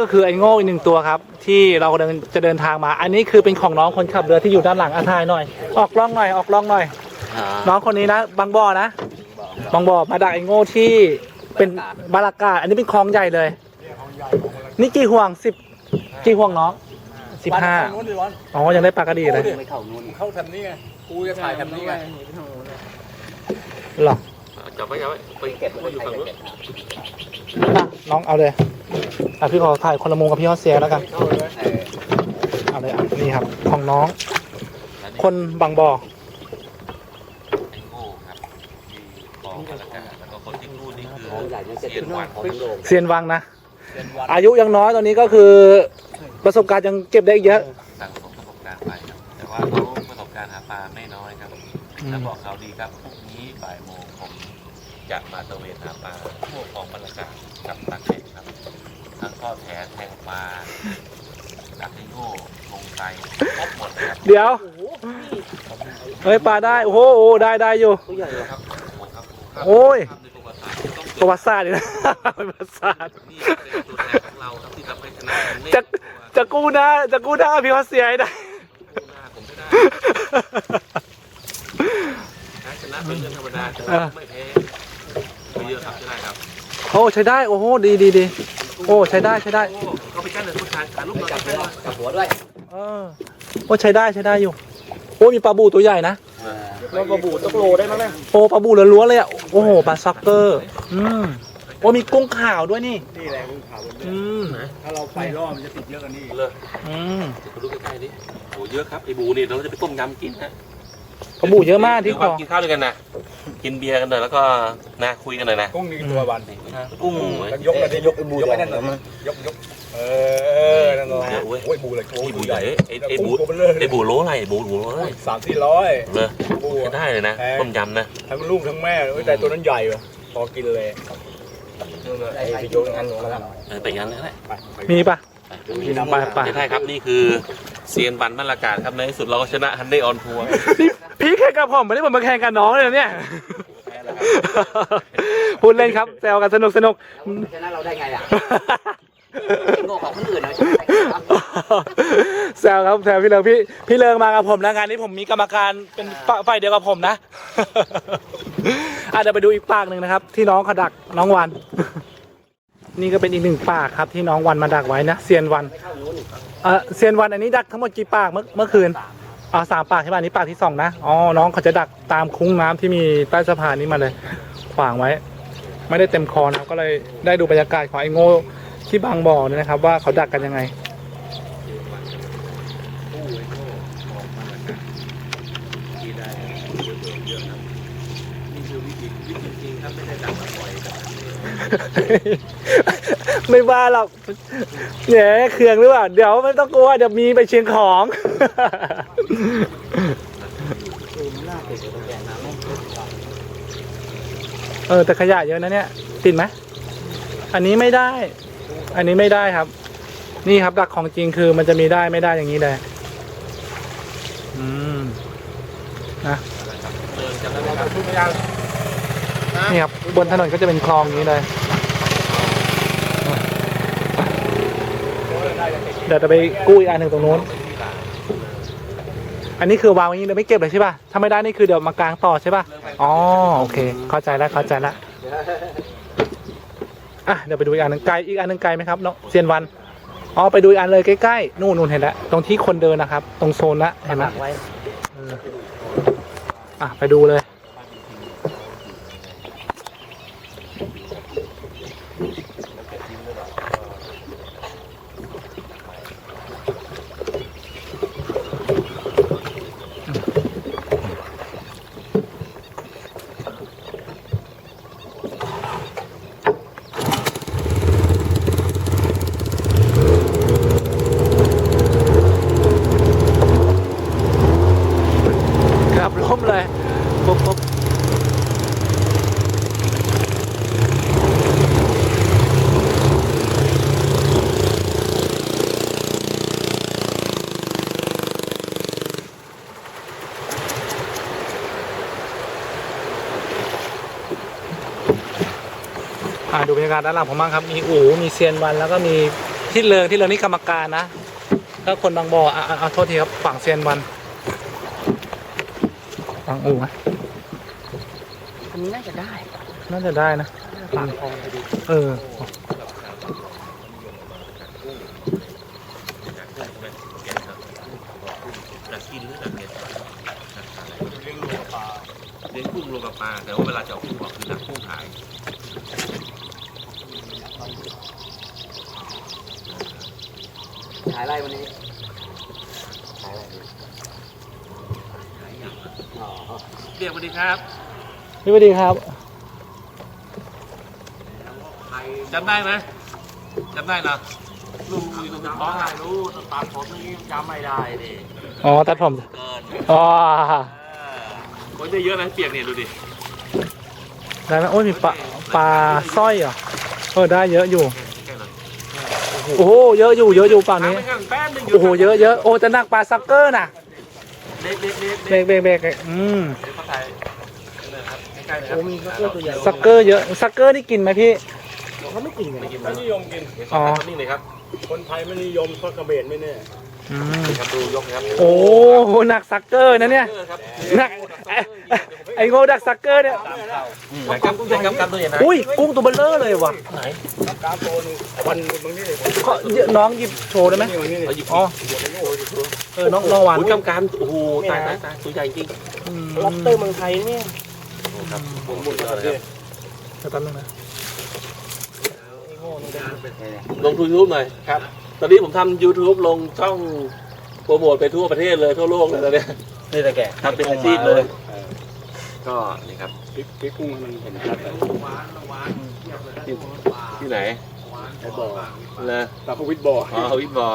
ก็คือไอ้โง่อีกหนึ่งตัวครับ ที่เรากำลังจะเดินทางมา อันนี้คือเป็นของน้องคนขับเรือที่อยู่ด้านหลังอาทายหน่อย ออกกล้องหน่อยออกกล้องหน่อย น้องคนนี้นะบางบ่อนะบางบ่อมาดักไอ้โง่ที่เป็นบาลากาศอันนี้เป็นคลองใหญ่เลย นี่กี่ห่วงสิบกี่ห่วงน้องสิบห้านู้นดิวันอ๋อยังได้ปลากระดีเลยไม่เข้านู่นเข้าแถบนี้ไงกูจะถ่ายแถบนี้ไงหรอจับไว้จับไว้ไปเก็บไว้อยู่ฝั่งนู้นอะน้องเอาเลย อะพี่ขอถ่ายคนละมุมกับพี่ฮอสเซียแล้วกันเข้าเลยเออเอาเลยอะนี่ครับของน้อง คนบางบ่อไอ้โง่ครับที่บอกกันแล้วกันแล้วก็คนที่พูดนี่คือของใหญ่เนี่ยจะเซียเป็นนวันของโลงเซียนวังนะเดินวันอายุยังน้อยตอนนี้ก็คือ ประสบการณ์ยังเก็บได้อีกเยอะสั่งสมประสบการณ์ไปครับ แต่ว่าเขาประสบการณ์หาปลาไม่น้อยครับอืมแล้วบอกเขาดีครับพรุ่งนี้บ่ายโมงผมจะมาตระเวนหาปลาพวกของบรรยากาศกับตะแคง ครับทั้งทอดแหแทงปลาดักไอ้โง่ลงไตครบหมดเลยครับเดี๋ยวเฮ้ยปลาได้โอ้โหโอ้ได้ได้อยู่ ตัวใหญ่เลยครับโอ้ครับโอ้ย ทำในประวัติศาสตร์ต้องประวัติศาสตร์เลยนะประวัติศาสตร์นี่เป็นตัวแทนของเราครับที่ทำให้ชนะเล่นจะจะกู้หน้าจะกู้หน้าพี่ฮอสเซียให้ได้หน้าผมไม่ได้แพ้ชนะเป็นเรื่องธรรมดาแต่เอว่าอไม่แพ้ไปเยอะครับใช่ได้ครับ โอ้ใช้ได้โอ้โหดีดีดี โอ้ใช้ได้ใช้ได้ โอ้เขาไปกั้นเลยผู้ชายถ่ายรูปหน่อยจับถ่ายหัวรูปจับหัวด้วยเออโอ้ใช้ได้ใช้ได้อยู่ โอ้มีปลาบูตัวใหญ่นะเออแล้วก็บูดต้องโลได้มั้งเนี่ยโอ้ปลาบูล้วนๆเลยอะโอ้โหปลาซ็อกเกอร์ อืมโอ้มีกุ้งขาวด้วยนี่นี่แหละคือข่าววันนี้อืมถ้าเราไปรอบมันจะติดเยอะกว่านี้เลยอืมเดี๋ยวไปดูใกล้ๆดิโอ้เยอะครับไอ้บูนี่เราจะไปต้มยำกินนะ ปลาบูเยอะมากที่คเดี๋อยวกินข้าวด้วยกันนะกินเบียร์กันหน่อยแล้วก็นะคุยกันหน่อยนะกุ้งนี่ตัววันกุ้งแล้วยกเลยยกบูยกไอ้นั่นหน่อยยกยกเออนั่นเหรอโอ้ยบูเลยไอ้บูใหญ่ไอ้ไอ้บูตัวเบลอไอ้บูโลอะไรบูบูโลอะไรสามสี่ร้อยเลยบูใช้ได้เลยนะต้มยำนะทั้งลูกทั้งแม่แต่ตัวนั้นใหญ่ว่ะพอกินเลยไอ้ไปโยนงั้นแล้วเออไปงั้นเลยแหละไปมีปะไปดูมีน้ำไปไปใช่ครับนี่คือ เซียนบันบรรยากาศครับในที่สุดเราก็ชนะฮันเดอร์ออนทัวร์พี่พี่แข่งกับผมไม่ได้ผมมาแข่งกับน้องเลยนะเนี่ย พูดเล่นครับแซวกันสนุกสนุกชนะเราได้ไงอะโง่ของคนอื่นนะแซวครับแซวพี่เลิงพี่พี่เลิงมากับผมนะงานนี้ผมมีกรรมการเป็นฝ่ายฝ่ายเดียวกับผมนะอะเดี๋ยวไปดูอีกปากหนึ่งนะครับ ที่น้องเขาดักน้องวัน นี่ก็เป็นอีกหนึ่งปากครับที่น้องวันมาดักไว้นะเซียนวัน เออเซียนวันอันนี้ดักทั้งหมดกี่ปากเมื่อเมื่อคืนอ๋อสามปากใช่ป่ะอันนี้ปากที่สองนะอ๋อน้องเขาจะดักตามคุ้งน้ำที่มีใต้สะพานนี้มาเลย ขวางไว้ ไม่ได้เต็มคอนะครับก็เลยได้ดูบรรยากาศของไอ้โง่ที่บางบ่อเนี่ยนะครับ ว่าเขาดักกันยังไงได้เยอะๆเยอะครับนี่คือวิธีจริงครับไม่ได้ดักมาปล่อยแบบนี้ ไม่บ้าหรอกเนี่ยเคืองหรือเปล่า เดี๋ยวไม่ต้องกลัวเดี๋ยวมีไปเชียงของ เออแต่ขยะเยอะนะเนี่ย ติดไหมอันนี้ไม่ได้ อันนี้ไม่ได้ครับ นี่ครับดักของจริงคือมันจะมีได้ไม่ได้อย่างนี้เลยอืมนะนี่ครับบนถนนก็จะเป็นคลองอย่างนี้เลย ดี๋ยวจะไปกู้อีกอันหนึ่งตรงนู้น อันนี้คือวางไว้อย่างนี้เลยไม่เก็บเลยใช่ป่ะ ถ้าไม่ได้นี่คือเดี๋ยวมากางต่อใช่ป่ะ อ๋อโอเค เข้าใจแล้วเข้าใจแล้วอะเดี๋ยวไปดูอีกอันหนึ่งไกลอีกอันหนึ่งไกลไหมครับน้องเซียนวันอ๋อไปดูอีกอันเลยใกล้ๆนู่นนู่นเห็นแล้วตรงที่คนเดินนะครับ ตรงโซนละเห็นไหมไว้เอออะไปดูเลย ครั บล้มเลยปุ๊บปุ๊บอ่าดูบรรยากาศด้านหลังผมบ้างครับ มีอู๋มีเซียนวันแล้วก็มีที่เลิงที่เลิงนี่กรรมการนะถ้าคนบางบ่ออะอะอะโทษทีครับฝั่งเซียนวัน ฝั่งอู่ไหมอันนี้น่าจะได้ น่าจะได้นะปากคลองพอดีเอออยากกินหรืออยากเก็บเลี้ยงกุ้งรวมกับปลาแต่ว่าเวลาจะเอากุ้งออกคือนักกุ้งหายขายอะไรวันนี้ขายอะไรอ๋อ เรียกสวัสดีครับพี่สวัสดีครับจำได้ไหมจำได้นะลุงคุยกับคุณป้องอะรู้ตามผมนี่จำไม่ได้ดิอ๋อตัดผมเกินอ๋อคนได้เยอะนะเปียกเนี่ยดูดิได้ไหมโอ้ยมีปลาปลาสร้อยเหรอเออได้เยอะอยู่ใกล้เลยโอ้โหเยอะอยู่เยอะอยู่ฝั่งทำนี้ไม่กันแป๊บนึงโอ้โหเยอะเยอะโอ้จะหนักปลาซักเกอร์น่ะ เล็กเล็กเล็กเบรกเบรกเบรกอืมเดี๋ยวเขาถ่ายนะครับใกล้ๆเลยครับโอ้มีก็เพื่อตัวใหญ่ ซักเกอร์เยอะซักเกอร์นี่กินไหมพี่ เขาไม่กินกันไม่กินไม่นิยมกินเดี๋ยวขอถ่ายคนนิ่งเลยครับคนไทยไม่นิยมทอดกระเบนไม่แน่อืมครับดูยกนะครับโอ้โหหนักซักเกอร์นะเนี่ย เออครับหนักไอ้ ไอ้โง่ดักซักเกอร์เนี่ยไหนกำกุ้งใหญ่กำกำตัวใหญ่นะอุ้ยกุ้งตัวเบลเลอร์เลยว่ะไหนกราฟโตนึงวันบางทีเลยขอน้องหยิบโชว์ได้ไหมอ๋อเออน้องน้องหวานอุ้ยกำกำโอ้โหตายตายตายตัวใหญ่จริงล็อบเตอร์เมืองไทยเนี่ยครับผมหมดแล้วครับเดี๋ยวแป๊บนึงนะลงทุนยูทูบหน่อยครับ ตอนนี้ผมทำ YouTube ลงช่องโปรโมทไปทั่วประเทศเลยทั่วโลกเลยตอนนี้นี่แต่แกทำเป็นอาชีพเลย ก็นี่ครับพริกพริกกุ้งมันเห็นชัดเลยที่ที่ไหนไอ้บ่อเลยตาพวิทย์บ่ออ๋อวิทบอ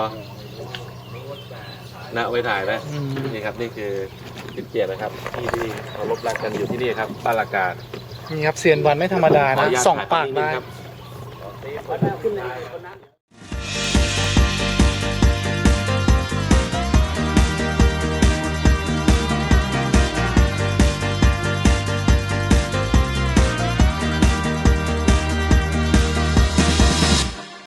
ณไว้ถ่ายนะอืมนี่ครับนี่คือเป็นเกียรตินะครับ ที่ที่เคารพรักกันอยู่ที่นี่ครับบ้านลากาศนี่ครับเซียนวันไม่ธรรมดาขอนะอนุญาตสองถ่ยปากนิได้นึงครับขึ้นในคนนั้น